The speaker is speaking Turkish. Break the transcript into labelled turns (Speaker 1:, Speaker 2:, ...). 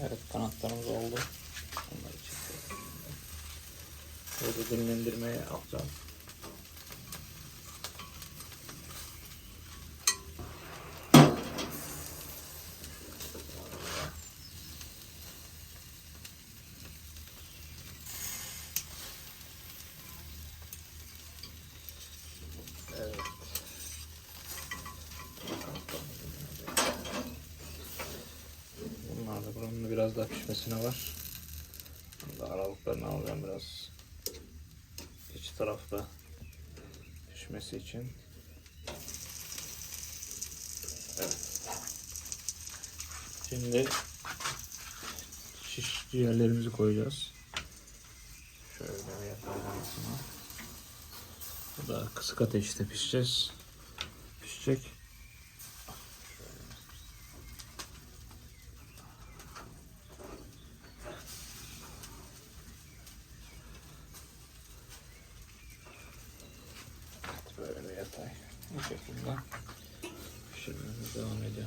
Speaker 1: Evet kanatlarımız oldu. Onları çekelim. Burada dinlendirmeye alacağım. Evet. Bunlar da buranın biraz daha pişmesine var. Burada aralıklarını alacağım biraz. İç tarafta pişmesi için. Evet. Şimdi şiş ciğerlerimizi koyacağız. Şöyle yapalım arasına. Bu da kısık ateşte pişeceğiz. Pişecek. хватає. Ось так, да? Ще не здавано йде.